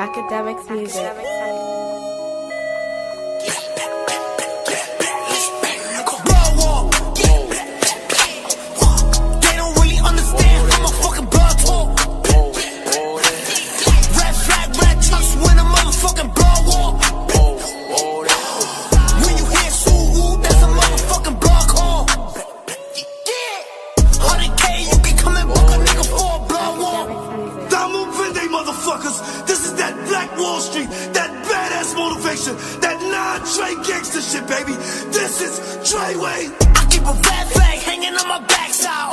Academics music. Blood Vende, motherfuckers. This is that Black Wall Street, that badass motivation, that non-Trey gangster shit, baby. This is Treyway. I keep a red flag hanging on my backside,